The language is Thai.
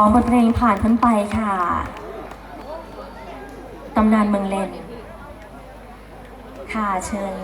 องบทเพลงผ่านพ้นไปค่ะ ตำนานเมืองเลน ค่ะเชิญ